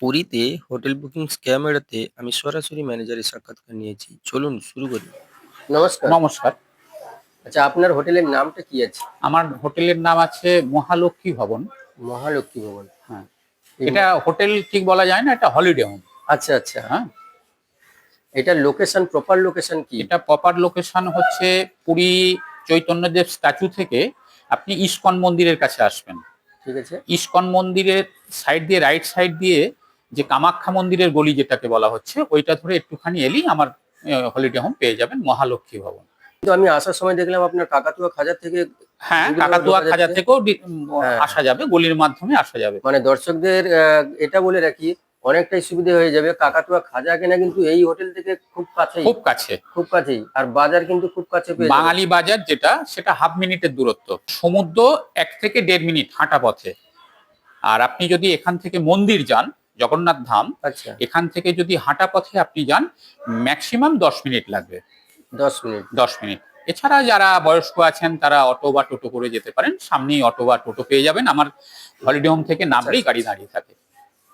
পুরীতে hotel booking scam এড়াতে আমি সরাসরি ম্যানেজারের সাক্ষাৎকার নিয়েছি। চলুন শুরু করি। নমস্কার। নমস্কার। আচ্ছা আপনার হোটেলের নামটা কি আছে? আমার হোটেলের নাম আছে মহালক্ষ্মী ভবন। মহালক্ষ্মী ভবন। হ্যাঁ। এটা হোটেল ঠিক বলা যায় না এটা হলিডে হোম। আচ্ছা আচ্ছা। হ্যাঁ। এটা লোকেশন প্রপার লোকেশন কি? এটা প্রপার লোকেশন হচ্ছে পুরী চৈতন্যদেব স্ট্যাচু থেকে আপনি ইস্কন মন্দিরের কাছে আসবেন। ঠিক আছে। ইস্কন মন্দিরের সাইড দিয়ে রাইট সাইড দিয়ে যে কামাখ্যা মন্দিরের গলি যেটাকে বলা হচ্ছে ওইটা ধরে একটুখানি এলেই আমার হলিডে হোম পেয়ে যাবেন মহালক্ষ্মী ভবন। কিন্তু আমি আসার সময় দেখলাম আপনার কাকাতুয়া খাজার থেকে হ্যাঁ কাকাতুয়া ঢোকা খাজা থেকেও হ্যাঁ। আসা যাবে গলির মাধ্যমে আসা যাবে। মানে দর্শকদের এটা বলে রাখি অনেকটাই সুবিধা হয়ে যাবে। কাকাতুয়া খাজা কেনা কিন্তু এই হোটেল থেকে খুব কাছেই। খুব কাছে। খুব কাছেই। আর বাজার কিন্তু খুব কাছে বাঙালি বাজার যেটা সেটা হাফ মিনিটের দূরত্ব। সমুদ্র এক থেকে দেড় মিনিট হাঁটা পথে। আর আপনি যদি এখান থেকে মন্দির যান জগন্নাথ ধাম আচ্ছা। এখান থেকে যদি হাঁটা পথে আপনি যান ম্যাক্সিমাম দশ মিনিট লাগবে। দশ মিনিট। দশ মিনিট। এছাড়া যারা বয়স্ক আছেন তারা অটো বা টোটো করে যেতে পারেন। সামনেই অটো বা টোটো পেয়ে যাবেন। আমার হলিডে হোম থেকে নামলেই গাড়ি দাঁড়িয়ে থাকে।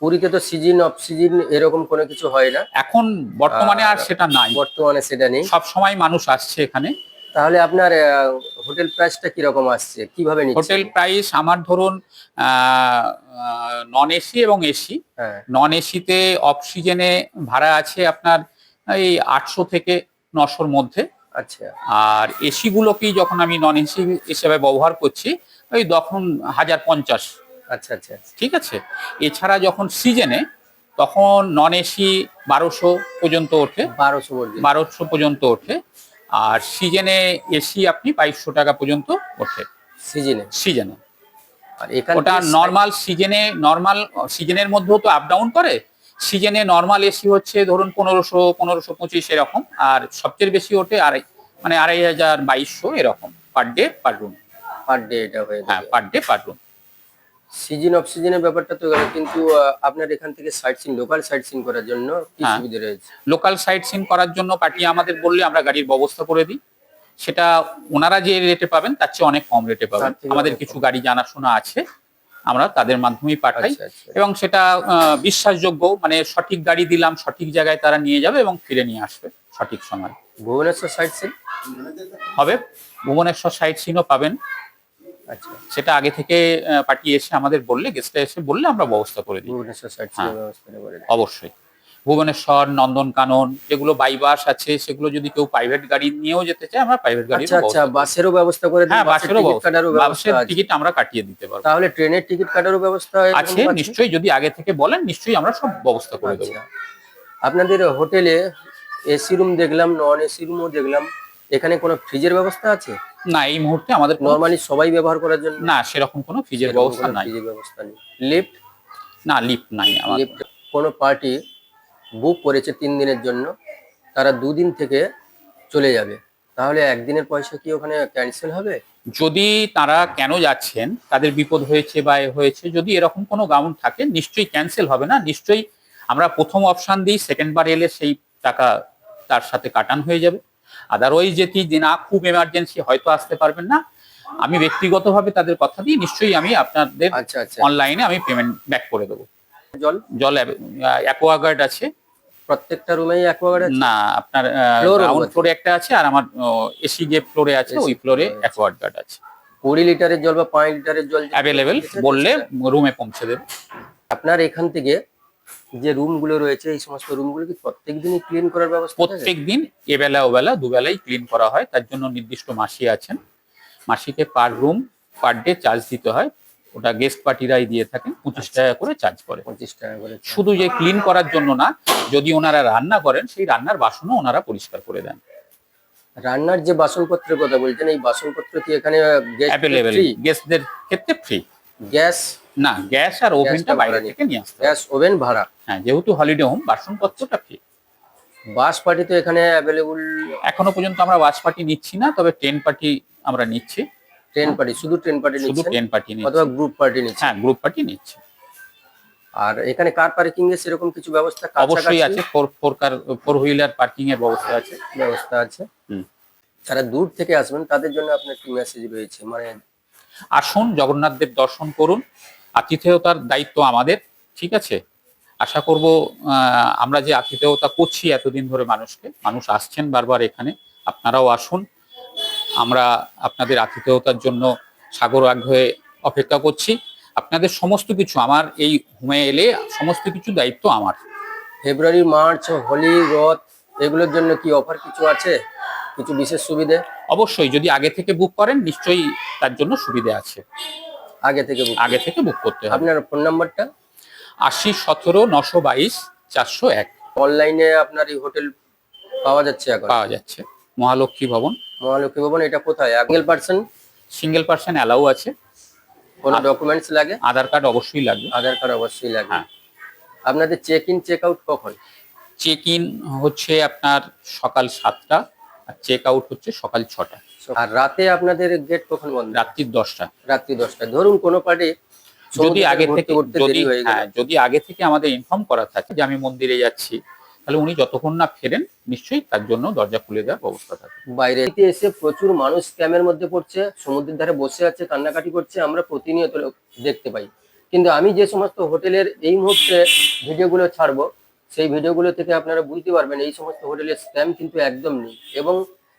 পুরীতে তো সিজন অফ সিজন এরকম কোনো কিছু হয় না। এখন বর্তমানে আর আর সেটা নাই। বর্তমানে সেটা নেই। সব সময় মানুষ আসছে এখানে। তাহলে আপনার হোটেল প্রাইসটা কীরকম আসছে? কীভাবে হোটেল প্রাইস আমার ধরুন নন এসি এবং এসি নন এসিতে অফ সিজনে ভাড়া আছে আপনার এই আটশো থেকে নশোর মধ্যে। আচ্ছা। আর এসি গুলোকেই যখন আমি নন এসি হিসেবে ব্যবহার করছি ওই তখন হাজার পঞ্চাশ। আচ্ছা আচ্ছা আচ্ছা। ঠিক আছে? এছাড়া যখন সিজনে তখন নন এসি বারোশো পর্যন্ত ওঠে। বারোশো বারোশো পর্যন্ত ওঠে। আর সিজনে এসি আপনি বাইশশো টাকা পর্যন্ত ওঠে সিজনে? সিজনে। আর এখান ওটা নর্মাল সিজনে নর্মাল সিজনের মধ্যেও তো আপ ডাউন করে। সিজনে নর্মাল এসি হচ্ছে ধরুন পনেরোশো পনেরোশো পঁচিশ এরকম আর সবচেয়ে বেশি ওঠে আড়াই মানে আড়াই হাজার বাইশশো এরকম per day per room per day এটা হয়ে হ্যাঁ per day per room season off সিজনের ব্যাপারটা তো গেল কিন্তু আপনার এখান থেকে sightseeing local sightseeing করার জন্য কি হ্যাঁ। সুবিধা রয়েছে? লোকাল সাইট সিন করার জন্য পার্টি আমাদের বললে আমরা গাড়ির ব্যবস্থা করে দিই। সেটা ওনারা যে রেটে পাবেন তার চেয়ে অনেক কম রেটে পাবেন। আমাদের কিছু গাড়ি জানাশোনা আছে আমরা তাদের মাধ্যমেই পাঠাই। আচ্ছা আচ্ছা। এবং সেটা বিশ্বাসযোগ্য মানে সঠিক গাড়ি দিলাম সঠিক জায়গায় তারা নিয়ে যাবে এবং ফিরে নিয়ে আসবে সঠিক সময়। ভুবনেশ্বর সাইট সিন হবে। ভুবনেশ্বর সাইট সিনও পাবেন। সেটা আগে থেকে পাঠিয়ে এসে আমাদের বললে গেস্টে এসে বললে আমরা ব্যবস্থা করে দিই। হ্যাঁ। অবশ্যই। ভুবনেশ্বর নন্দনকানন যেগুলো বাইবাস আছে সেগুলো যদি কেউ প্রাইভেট গাড়ি নিয়েও যেতে চায় আমরা প্রাইভেট গাড়ি আচ্ছা আচ্ছা বাসেরও ব্যবস্থা করে হ্যাঁ বাসেরও বাসের টিকিট আমরা কাটিয়ে দিতে পারব। তাহলে ট্রেনের টিকিট কাটারও ব্যবস্থা আছে আছে? নিশ্চয়ই যদি আগে থেকে বলেন নিশ্চয়ই আমরা সব ব্যবস্থা করে দেবো। আচ্ছা। আপনাদের হোটেলে এসি রুম দেখলাম নন এসি রুমও দেখলাম। এখানে কোনো ফ্রিজের ব্যবস্থা আছে? না এই মুহূর্তে আমাদের নরমালি সবাই ব্যবহার করার জন্য না সেরকম কোনো ফ্রিজের সেরকম ব্যবস্থা নাই। ফ্রিজের ব্যবস্থা নেই। লিফট না লিফট নাই আমার। লিফট কোনো পার্টি বুক করেছে তিন দিনের জন্য তারা দুদিন থেকে চলে যাবে। তাহলে একদিনের পয়সা কি ওখানে ক্যান্সেল হবে? যদি তারা কেন যাচ্ছেন তাদের বিপদ হয়েছে বা এ হয়েছে যদি এরকম কোনো গাউন থাকে নিশ্চয়ই ক্যান্সেল হবে না। নিশ্চয়ই আমরা প্রথম অপশান দিই সেকেন্ড বার এলে সেই টাকা তার সাথে কাটান হয়ে যাবে। আদারওয়াইজ যেটি যে না খুব এমার্জেন্সি হয়তো আসতে পারবেন না। আমি ব্যক্তিগতভাবে তাদের কথা দিই নিশ্চয়ই আমি আপনাদের আচ্ছা আচ্ছা। অনলাইনে আমি পেমেন্ট ব্যাক করে দেবো। জল? জল অ্যাকোয়াগার্ড আছে। প্রত্যেকটা রুমেই অ্যাকোয়াগার্ড আছে? না আপনার গ্রাউন্ড ফ্লোরে একটা আছে আর আমার এসি যে ফ্লোরে আছে ওই ফ্লোরে অ্যাকোয়াগার্ড আছে। কুড়ি লিটারের জল বা পাঁচ লিটারের জল যদি অ্যাভেলেবেল বললে রুমে পৌঁছে দেবে। আপনার এখান থেকে যে রুমগুলো রয়েছে এই সমস্ত রুমগুলো কি প্রত্যেক দিনই ক্লিন করার ব্যবস্থা? প্রত্যেক দিন এবেলা ওবেলা দুবেলাই ক্লিন করা হয়। তার জন্য নির্দিষ্ট মাসি আছেন। মাসিকে per room per day charge দিতে হয়। ওটা গেস্ট পার্টিরাই দিয়ে থাকেন পঁচিশ টাকা করে চার্জ করে। পঁচিশ টাকা করে শুধু যে ক্লিন করার জন্য না যদি ওনারা রান্না করেন সেই রান্নার বাসনও ওনারা পরিষ্কার করে দেন। রান্নার যে বাসনপত্রের কথা বলছেন এই বাসনপত্র কি এখানে অ্যাভেলেবেল গেস্টদের ক্ষেত্রে ফ্রি গ্যাস না গ্যাস আর ওভেনটা বাইরে থেকে নিয়ে আসতে গ্যাস ওভেন ভাড়া। হ্যাঁ যেহেতু হলিডে হোম বাসনপত্রটা ফ্রি বাস পার্টি তো এখানে অ্যাভেলেবল এখনও পর্যন্ত আমরা বাস পার্টি নিচ্ছি না তবে ট্রেন পার্টি আমরা নিচ্ছি। ট্রেন পার্টি শুধু ট্রেন পার্টি শুধু ট্রেন পার্টি নিচ্ছি। অথবা গ্রুপ পার্টি নিচ্ছি হ্যাঁ গ্রুপ পার্টি নিচ্ছি। আর এখানে কার পার্কিং এর সেরকম কিছু ব্যবস্থা অবশ্যই আছে four four car four wheeler parking এর ব্যবস্থা আছে। ব্যবস্থা আছে। হুম। যারা দূর থেকে আসবেন তাদের জন্য আপনার কি মেসেজ রয়েছে। মানে আসুন জগন্নাথ দেব দর্শন করুন। আতিথেয়তার দায়িত্ব আমাদের ঠিক আছে? আশা করব আমরা যে আতিথেয়তা করছি এতদিন ধরে মানুষকে মানুষ আসছেন বারবার এখানে আপনারাও আসুন। আমরা আপনাদের আতিথেয়তার জন্য সাগর আগ্রহে অপেক্ষা করছি। আপনাদের সমস্ত কিছু আমার এই হোমে এলে সমস্ত কিছু দায়িত্ব আমার। ফেব্রুয়ারি মার্চ হোলি রথ এগুলোর জন্য কি অফার কিছু আছে? কিছু বিশেষ সুবিধে? অবশ্যই যদি আগে থেকে বুক করেন নিশ্চয়ই তার জন্য সুবিধা আছে। আগে থেকে আগে থেকে বুক করতে হবে। আপনার ফোন নাম্বারটা আশি সতেরো নশো বাইশ চারশো এক। অনলাইনে আপনার এই হোটেল পাওয়া যাচ্ছে এখন? পাওয়া যাচ্ছে। মহালক্ষ্মী ভবন। মহালক্ষ্মী ভবন এটা কোথায়? Single person single person allow আছে। কোনো ডকুমেন্টস লাগে? আধার কার্ড অবশ্যই লাগবে। আধার কার্ড অবশ্যই লাগে হ্যাঁ। আপনাদের চেক ইন চেক আউট কখন? চেক ইন হচ্ছে আপনার সকাল সাতটা আর চেক আউট হচ্ছে সকাল ছটা। আর রাতে আপনাদের গেট কখন বন্ধ? রাত্রির দশটা। রাত্রি দশটা। ধরুন কোনো পার্টি যদি আগে থেকে যদি দেরি হয়ে যদি আগে থেকে আমাদের ইনফর্ম করা থাকে যে আমি মন্দিরে যাচ্ছি তাহলে উনি যতক্ষণ না ফেরেন নিশ্চয়ই তার জন্য দরজা খুলে দেওয়ার ব্যবস্থা থাকে। বাইরে এসে প্রচুর মানুষ স্ক্যামের মধ্যে পড়ছে সমুদ্রের ধারে বসে আছে কান্নাকাটি করছে আমরা প্রতিনিয়ত দেখতে পাই। কিন্তু আমি যে সমস্ত হোটেলের এই মুহূর্তে ভিডিওগুলো ছাড়বো সেই ভিডিওগুলো থেকে আপনারা বুঝতে পারবেন এই সমস্ত হোটেলের স্ক্যাম কিন্তু একদম নেই। এবং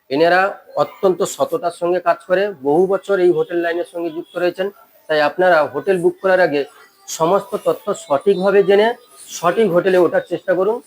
এনারা অত্যন্ত সততার সঙ্গে কাজ করে, বহু বছর এই হোটেল লাইনের সঙ্গে যুক্ত রয়েছেন। তাই আপনারা হোটেল বুক করার আগে সমস্ত তথ্য সঠিকভাবে জেনে সঠিক হোটেলে ওঠার চেষ্টা করুন।